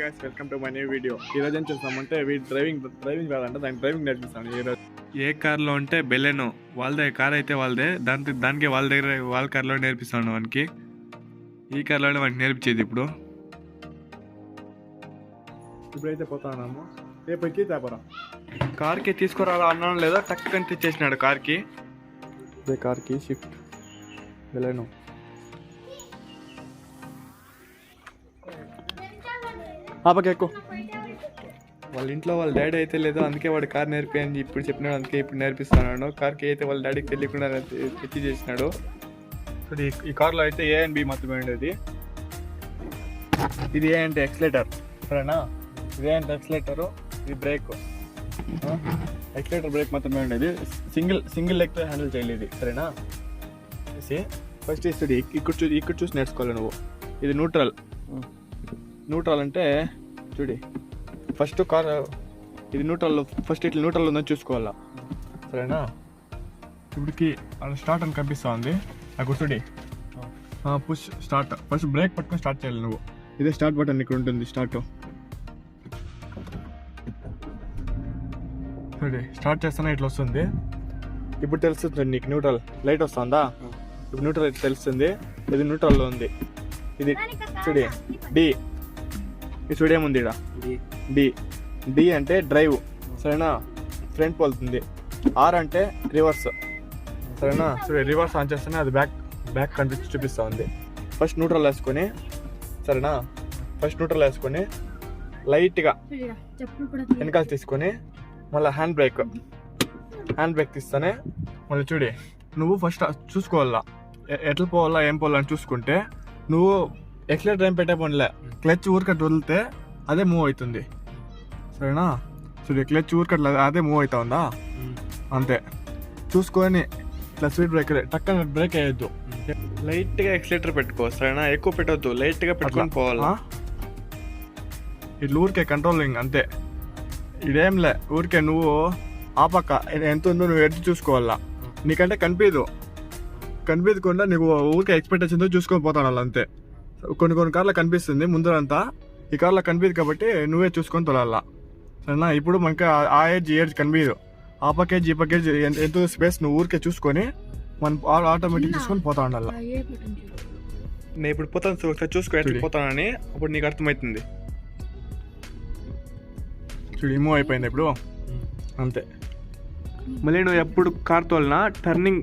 Guys welcome to my new video ఈ రోజు ఏం చేస్తామంటే వీ డ్రైవింగ్ డ్రైవింగ్ రాదంటే దానికి డ్రైవింగ్ నేర్పిస్తాను ఈ రోజు. ఏ కార్లో ఉంటే బెలెను వాళ్ళదే కార్ అయితే వాళ్ళదే దానికి దానికి వాళ్ళ దగ్గర వాళ్ళ కార్లో నేర్పిస్తాను వానికి. ఈ కార్లోనే వానికి నేర్పించేది ఇప్పుడు. ఇప్పుడైతే పోతున్నాము రేపు ఎక్కి తేపరా కార్కి తీసుకురాలా అన్నాను లేదా టక్ అని తెచ్చేసినాడు కార్కి. కార్కి షిఫ్ట్ ఆపకి ఎక్కువ. వాళ్ళ ఇంట్లో వాళ్ళ డాడీ అయితే లేదు అందుకే వాడు కార్ నేర్పి అని ఇప్పుడు చెప్పినాడు అందుకే ఇప్పుడు నేర్పిస్తున్నాడు. కార్కి అయితే వాళ్ళ డాడీకి తెలియకుండా తెచ్చి చేసినాడు. ఇప్పుడు ఈ- కార్లో అయితే ఏ అండ్ బి మాత్రమే ఉండేది. ఇది ఏ అంటే ఎక్సలేటర్ సరేనా? ఇది ఏ అంటే ఎక్సలేటరు ఇది బ్రేక్. ఎక్సలేటర్ బ్రేక్ మాత్రమే ఉండేది. సింగిల్ సింగిల్ లెగ్తో హ్యాండిల్ చేయలేదు సరేనా? ఫస్ట్ ఇస్తుంది ఇక్కడ చూ ఇక్కడ చూసి నేర్చుకోవాలి నువ్వు. ఇది న్యూట్రల్ న్యూట్రల్ అంటే చూడి ఫస్ట్ కార్ ఇది న్యూట్రల్ ఫస్ట్ ఇట్లా న్యూట్రల్ ఉందని చూసుకోవాలా? సరేనా? ఇప్పటికి స్టార్ట్ అని కనిపిస్తా ఉంది. ఆ గుర్తుడి పుష్ స్టార్ట్ ఫస్ట్ బ్రేక్ పట్టుకొని స్టార్ట్ చేయాలి నువ్వు. ఇదే స్టార్ట్ బటన్ ఇక్కడ ఉంటుంది స్టార్ట్ చూడి స్టార్ట్ చేస్తానే ఇట్లా వస్తుంది. ఇప్పుడు తెలుస్తుంది నీకు న్యూట్రల్ లైట్ వస్తుందా? ఇప్పుడు న్యూట్రల్ తెలుస్తుంది. ఇది న్యూట్రల్లో ఉంది. ఇది చూడి డి ఇది చూడేముంది ఇక్కడ డి. డి. అంటే డ్రైవ్ సరేనా? ఫ్రంట్ పోతుంది ఆర్ అంటే రివర్స్ సరేనా? సరే రివర్స్ ఆన్ చేస్తేనే అది బ్యాక్ బ్యాక్ కనిపించి చూపిస్తా ఉంది. ఫస్ట్ న్యూట్రల్ వేసుకొని సరేనా? ఫస్ట్ న్యూట్రల్ వేసుకొని లైట్గా వెనకాల తీసుకొని మళ్ళీ హ్యాండ్ బ్రేక్ హ్యాండ్ బ్రేక్ తీస్తానే మళ్ళీ చూడి నువ్వు ఫస్ట్ చూసుకోవాలా? ఎట్లా పోవాలా ఏం పోవాలా అని చూసుకుంటే నువ్వు ఎక్సలేటర్ ఏం పెట్టే పనిలే. క్లచ్ ఊరికట్ వదిలితే అదే మూవ్ అవుతుంది. సరేనా? చూడు క్లచ్ ఊరికట్లా అదే మూవ్ అవుతా ఉందా? అంతే. చూసుకొని ఇట్లా స్పీడ్ బ్రేక్ టక్కన బ్రేక్ వేయొద్దు. లైట్గా ఎక్సలేటర్ పెట్టుకో సరేనా? ఎక్కువ పెట్టొద్దు లైట్గా పెట్టుకొని పోవాలి? ఇట్లా ఊరికే కంట్రోలింగ్ అంతే. ఇదేంలే ఊరికే నువ్వు ఆ పక్క ఎంత ఉందో నువ్వు ఎడ్జ్ చూసుకోవాలా. నీకంటే కనిపించదు కనిపించకుండా నీకు ఊరికే ఎక్స్పెక్టేషన్తో చూసుకొని పోతాను వాళ్ళు అంతే కొన్ని కొన్ని కార్లో కనిపిస్తుంది ముందరంతా. ఈ కార్లో కనిపించదు కాబట్టి నువ్వే చూసుకొని తొలాలా సరేనా? ఇప్పుడు మనకి ఆ- ఏజ్ ఏజ్ కనిపించదు ఆ పక్క ఏజ్ ఈ పక్క ఏజ్ ఎంత- స్పేస్ నువ్వు ఊరికే చూసుకొని మనం ఆటోమేటిక్ చూసుకొని పోతా ఉండాలి. నేను ఇప్పుడు పోతాను ఒకసారి చూసుకో ఎట్లా. పోతానని. అప్పుడు నీకు అర్థమవుతుంది. చూడు ఇమో అయిపోయింది ఇప్పుడు. అంతే. మళ్ళీ నువ్వు ఎప్పుడు కార్ తోలినా టర్నింగ్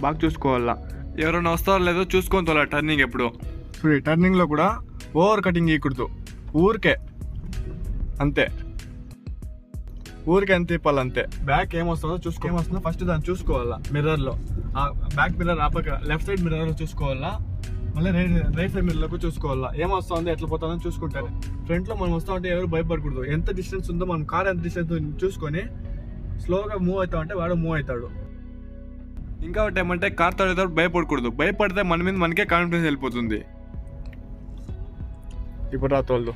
బాగా చూసుకోవాలా. ఎవరైనా వస్తారో లేదో చూసుకొని తోలా టర్నింగ్ ఎప్పుడు. ఫ్రీ టర్నింగ్లో కూడా ఓవర్ కటింగ్ ఇక్కడుతూ ఊరికే. అంతే. ఊరికే ఎంత తిప్పాలి అంతే. బ్యాక్ ఏమొస్తుందో చూసుకో. ఏమొస్తుందో ఫస్ట్ దాన్ని చూసుకోవాలా మిర్రర్లో. ఆ బ్యాక్ మిర్రర్ ఆపక లెఫ్ట్ సైడ్ మిర్రర్లో చూసుకోవాలా మళ్ళీ రైట్ రైట్ సైడ్ మిర్రర్ చూసుకోవాలా. ఏమొస్తుందో ఎట్లా పోతుందో చూసుకుంటారు. ఫ్రంట్లో మనం వస్తా ఉంటే ఎవరు భయపడకూడదు. ఎంత డిస్టెన్స్ ఉందో మనం కార్ ఎంత డిస్టెన్స్ చూసుకొని స్లోగా మూవ్ అవుతా ఉంటే వాడు మూవ్ అవుతాడు. ఇంకా ఒకటి ఏమంటే కార్ తోడేటప్పుడు భయపడకూడదు. భయపడితే మన మీద మనకే కాన్ఫిడెన్స్ వెళ్ళిపోతుంది. ఇప్పుడు రా తోలదు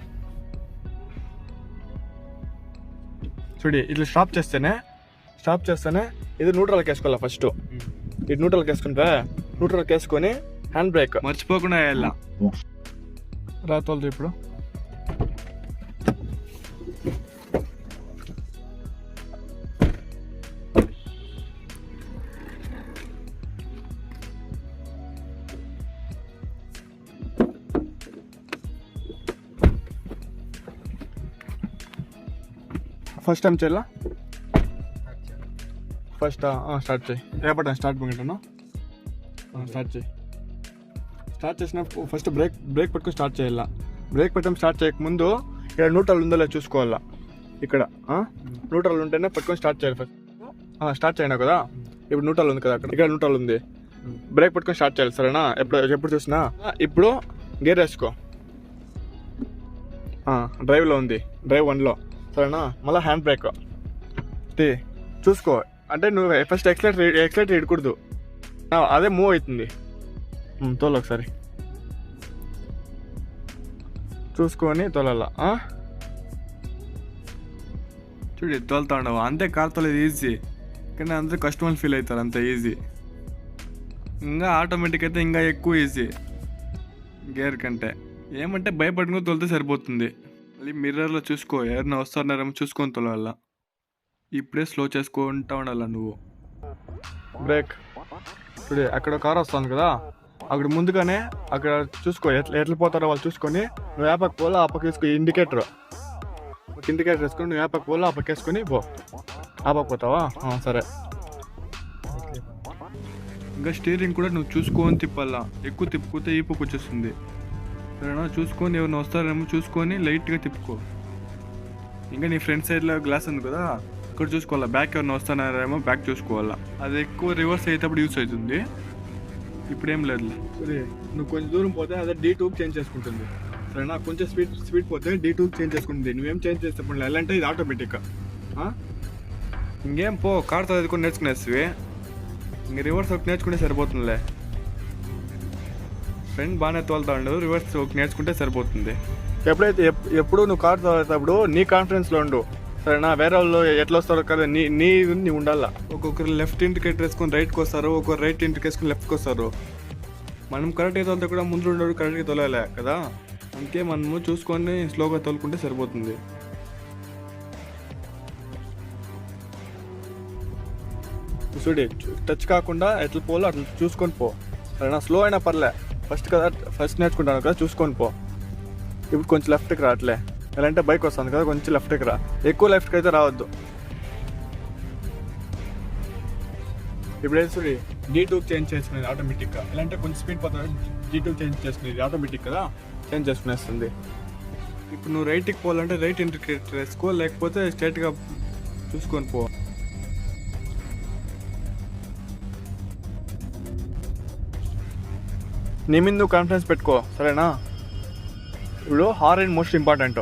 చూడి ఇట్లా స్టాప్ చేస్తేనే స్టాప్ చేస్తేనే ఇది న్యూట్రల్కి వేసుకోవాలి ఫస్ట్ ఇది న్యూట్రల్కి వేసుకుంటే న్యూట్రల్కి వేసుకొని హ్యాండ్ బ్రేక్ మర్చిపోకుండా వెళ్ళా రా తోలదు ఇప్పుడు. ఫస్ట్ టైం చేయాలా? ఫస్ట్ స్టార్ట్ చేయి. రేపటి స్టార్ట్ పంటాను స్టార్ట్ చేయి. స్టార్ట్ చేసిన ఫస్ట్ బ్రేక్ బ్రేక్ పట్టుకొని స్టార్ట్ చేయాలా? బ్రేక్ పెట్టడం స్టార్ట్ చేయక ముందు ఇక్కడ న్యూట్రల్ ఉందో లేదో చూసుకోవాలా? ఇక్కడ న్యూట్రల్ ఉంటేనే పట్టుకొని స్టార్ట్ చేయాలి ఫస్ట్ స్టార్ట్ చేయనా కదా? ఇప్పుడు న్యూట్రల్ ఉంది కదా అక్కడ. ఇక్కడ న్యూట్రల్ ఉంది. బ్రేక్ పట్టుకొని స్టార్ట్ చేయాలి సరేనా? ఎప్పుడు ఎప్పుడు చూసినా? ఇప్పుడు గేర్ వేసుకో. డ్రైవ్లో ఉంది. డ్రైవ్ వన్లో సరేనా? మళ్ళీ హ్యాండ్ బ్రేక్ తే చూసుకో. అంటే నువ్వు ఫస్ట్ ఎక్సలెట్ ఎక్సలెట్ ఇడకూడదు అదే మూవ్ అవుతుంది. తోలు ఒకసారి. చూసుకొని తోలాల చూడు తోలుతా ఉండవు అంతే కార్ తోలేదు ఈజీ కానీ అందరూ కస్టమర్ ఫీల్ అవుతారు అంత ఈజీ ఇంకా ఆటోమేటిక్ అయితే ఇంకా ఎక్కువ ఈజీ గేర్ కంటే. ఏమంటే భయపడుకుని తోలితే సరిపోతుంది. మళ్ళీ మిర్రర్లో చూసుకో ఎవరైనా వస్తున్నారేమో చూసుకొని తొలగాల ఇప్పుడే స్లో చేసుకుంటా ఉండాల నువ్వు. బ్రేక్ చూడే అక్కడ కార్ వస్తుంది కదా అక్కడ ముందుగానే అక్కడ చూసుకో ఎట్లా ఎట్లా పోతారో వాళ్ళు చూసుకొని నువ్వు యాపక్ పోలా ఆ పక్క వేసుకో ఇండికేటర్ ఒక ఇండికేటర్ వేసుకొని నువ్వు యాపక్ పోలా ఆ పక్క వేసుకొని పో. ఆ పక్క పోతావా? ఆ, సరే. ఇంకా స్టీరింగ్ కూడా నువ్వు చూసుకొని తిప్పాలా. ఎక్కువ తిప్పుకుంటే ఈపుకు వచ్చేస్తుంది. సరేనా చూసుకొని ఎవరైనా వస్తారేమో చూసుకొని లైట్గా తిప్పుకో. ఇంకా నీ ఫ్రంట్ సైడ్లో గ్లాస్ ఉంది కదా ఇక్కడ చూసుకోవాలా? బ్యాక్ ఎవరైనా వస్తున్నారేమో బ్యాక్ చూసుకోవాలా? అది ఎక్కువ రివర్స్ అయ్యేటప్పుడు యూస్ అవుతుంది. ఇప్పుడు ఏం లేదు సరే నువ్వు కొంచెం దూరం పోతే అదే డీ టూకి చేంజ్ చేసుకుంటుంది. సరేనా? కొంచెం స్పీడ్ స్పీడ్ పోతే డీ టూకి చేంజ్ చేసుకుంటుంది. నువ్వేం చేంజ్ చేస్తే పని ఎలా అంటే ఇది ఆటోమేటిక్ ఇంకేం పో కార్ చదువుకొని నేర్చుకునేసి ఇంక రివర్స్ ఒకటి నేర్చుకుంటే సరిపోతుందిలే. ఫ్రెండ్ బాగానే తోలుతా ఉండు రివర్స్ ఒకటి నేర్చుకుంటే సరిపోతుంది. ఎప్పుడైతే ఎప్- ఎప్పుడు నువ్వు కార్ చదివేటప్పుడు నీ కాన్ఫిడెన్స్లో ఉండు. సరేనా? వేరే వాళ్ళు ఎట్లా వస్తారో కదా నీ నీ నీ ఉండాలా? ఒక్కొక్కరు లెఫ్ట్ ఇంటికేటర్ వేసుకొని రైట్కి వస్తారు ఒక్కొక్కరు రైట్ ఇంటికి వేసుకొని లెఫ్ట్కి వస్తారు. మనం కరెక్ట్గా తోలితే కూడా ముందు ఉండడు కరెక్ట్గా తోలాలే కదా? అందుకే మనము చూసుకొని స్లోగా తోలుకుంటే సరిపోతుంది. చూడి టచ్ కాకుండా ఎట్లా పోలో అట్లా చూసుకొని పో. సరేనా? స్లో అయినా పర్లే. ఫస్ట్ కదా ఫస్ట్ నేర్చుకుంటాను కదా చూసుకొని పో. ఇప్పుడు కొంచెం లెఫ్ట్కి రావట్లే. ఎలా అంటే బైక్ వస్తుంది కదా కొంచెం లెఫ్ట్కి రా. ఎక్కువ లెఫ్ట్కి అయితే రావద్దు. ఇప్పుడైతే చూడి డీ టూ చేంజ్ చేసుకునేది ఆటోమేటిక్గా ఎలా అంటే కొంచెం స్పీడ్ పోతుంది డీ టూ చేంజ్ చేసుకునేది ఆటోమేటిక్ కదా చేంజ్ చేసుకునేస్తుంది. ఇప్పుడు నువ్వు రైట్కి పోవాలంటే రైట్ ఇంటికేటర్ వేసుకో లేకపోతే స్ట్రైట్గా చూసుకొని పో. నీ మీద కాన్ఫిడెన్స్ పెట్టుకో సరేనా? ఇప్పుడు హారెన్ మోస్ట్ ఇంపార్టెంట్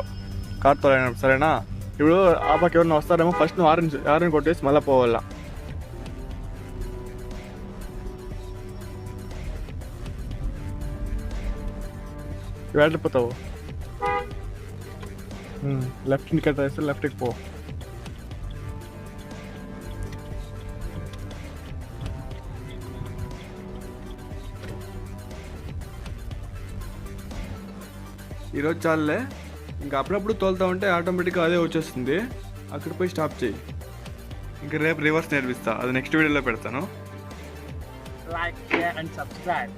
కార్ సరేనా? ఇప్పుడు ఆ పక్క ఎవరైనా వస్తారేమో ఫస్ట్ నువ్వు హారెన్ హారన్ కొట్టేసి మళ్ళీ పోవాలా? వెళ్ళిపోతావు లెఫ్ట్ ఇండికేటర్ వేస్తే లెఫ్ట్కి పో. ఈరోజు చాలే ఇంకా అప్పుడప్పుడు తోలుతా ఉంటే ఆటోమేటిక్గా అదే వచ్చేస్తుంది. అక్కడ పోయి స్టాప్ చేయి. ఇంకా రేపు రివర్స్ నేర్పిస్తా. అది నెక్స్ట్ వీడియోలో పెడతాను. Like and subscribe.